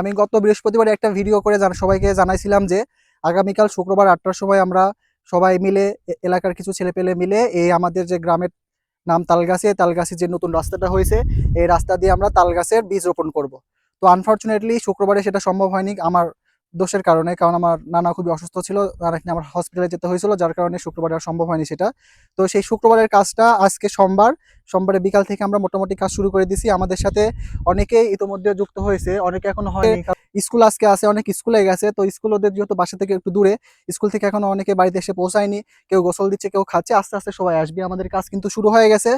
আমি গত বৃহস্পতিবার একটা ভিডিও করে জান- সবাইকে জানাইছিলাম যে, আগামীকাল শুক্রবার আটটার সময় আমরা সবাই মিলে এলাকার কিছু ছেলেপেলে মিলে এই আমাদের যে গ্রামের নাম তালগাছে তালগাছি যে নতুন রাস্তাটা হয়েছে, এই রাস্তা দিয়ে আমরা তালগাছের বীজ রোপণ করব। তো আনফর্চুনেটলি শুক্রবারে সেটা সম্ভব হয়নি, আমার দোষের কারণে, কারণ আমার নানা খুবই অসুস্থ ছিল নানাকে আমার হসপিটালে যেতে হয়েছিল, যার কারণে শুক্রবারে আর সম্ভব হয়নি সেটা। তো সেই শুক্রবারের কাজটা আজকে সোমবার, সোমবারে বিকাল থেকে আমরা মোটামুটি কাজ শুরু করে দিছি। আমাদের সাথে অনেকেই ইতোমধ্যে যুক্ত হয়েছে, অনেকে এখন হয়নি। স্কুল আজকে আছে অনেক স্কুলে গেছে। তো স্কুল ওদের যেহেতু বাসা থেকে একটু দূরে স্কুল থেকে এখনও অনেকে বাড়িতে এসে পৌঁছায়নি। কেউ গোসল দিচ্ছে কেউ খাচ্ছে আস্তে আস্তে সবাই আসবে। আমাদের কাজ কিন্তু শুরু হয়ে গেছে।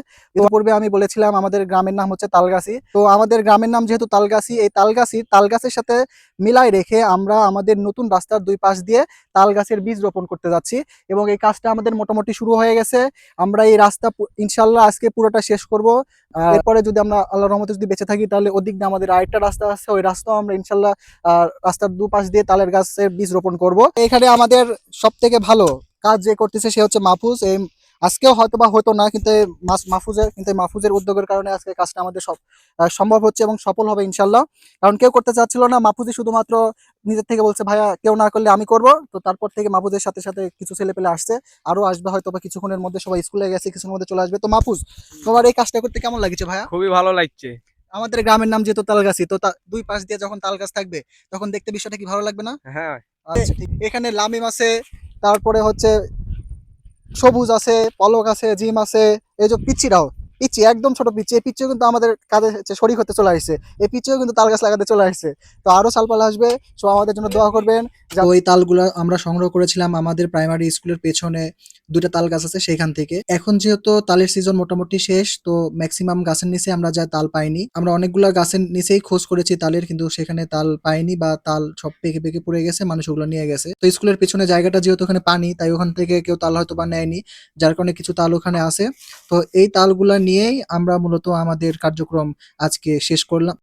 পূর্বে আমি বলেছিলাম আমাদের গ্রামের নাম হচ্ছে তালগাছি। তো আমাদের গ্রামের নাম যেহেতু তালগাছি এই তালগাছি তালগাছের সাথে মিলাই রেখে আমরা আমাদের নতুন রাস্তার দুই পাশ দিয়ে তাল গাছের বীজ রোপণ করতে যাচ্ছি। এবং এই কাজটা আমাদের মোটামুটি শুরু হয়ে গেছে। আমরা এই রাস্তা ইনশাল্লাহ আজকে পুরোটা শেষ করব। আর এরপরে যদি আমরা আল্লাহ রহমতে যদি বেঁচে থাকি তাহলে ওদিক দিয়ে আমাদের আরেকটা রাস্তা আছে। ওই রাস্তাও আমরা ইনশাল্লাহ রাস্তার দুপাশ দিয়ে তালের গাছের বীজ রোপণ করব। এখানে আমাদের সব থেকে ভালো কাজ যে করতেছে সে হচ্ছে মাহফুজ। এই আজকেও হয়তো বা হতো না, কিন্তু মাহফুজের কিন্তু মাহফুজের উদ্যোগের কারণে আজকে কাজটা আমাদের সব সম্ভব হচ্ছে এবং সফল হবে ইনশাল্লাহ কারণ কেউ করতে চাচ্ছিল না মাহফুজি শুধুমাত্র নিজের থেকে বলছে, ভাইয়া, কেউ না করলে আমি করব। তো তারপর থেকে মাহফুজের সাথে সাথে কিছু ছেলে পেলে আসছে। আরও আসবে হয়তো বা কিছুক্ষণের মধ্যে, সবাই স্কুলে গেছে, কিছুক্ষণের মধ্যে চলে আসবে। তো মাহফুজ, তোমার এই কাজটা করতে কেমন লাগছে ভাইয়া? খুবই ভালো লাগছে। আমাদের গ্রামের নাম যেহেতু তালগাছি তো দুই পাশ দিয়ে যখন তাল গাছ থাকবে তখন দেখতে বিষয়টা কি ভালো লাগবে না? হ্যাঁ। আচ্ছা ঠিক। এখানে লামিম আছে তারপরে হচ্ছে সবুজ আছে পলক আছে জিম আছে এই যে পিচ্চিরাও। পিচ্ছি, একদম ছোট পিচ্ছি। এই পিচ্ছিও কিন্তু আমাদের কাজে শরিক হতে চলে আসছে। এই পিচ্ছিও কিন্তু তাল গাছ লাগাতে চলে আসছে। তো আরও সালপালা আসবে, সো আমাদের জন্য দোয়া করবেন ওই তালগুলো আমরা সংগ্রহ করেছিলাম আমাদের প্রাইমারি স্কুলের পেছনে দুটা তাল গাছ আছে সেখান থেকে। এখন যেহেতু তালের সিজন মোটামুটি শেষ, তো ম্যাক্সিমাম গাছের নিচে আমরা যা তাল পাইনি, আমরা অনেকগুলো গাছের নিচেই খোঁজ করেছি তালের, কিন্তু সেখানে তাল পাইনি বা তাল সব পেকে পেকে পড়ে গেছে, মানুষ ওগুলো নিয়ে গেছে। তো স্কুলের পেছনে জায়গাটা যেহেতু ওখানে পানি, তাই ওখান থেকে কেউ তাল হয়তো বা নেয়নি, যার কারণে কিছু তাল ওখানে আছে। তো এই তালগুলা নিয়েই আমরা মূলত আমাদের কার্যক্রম আজকে শেষ করলাম।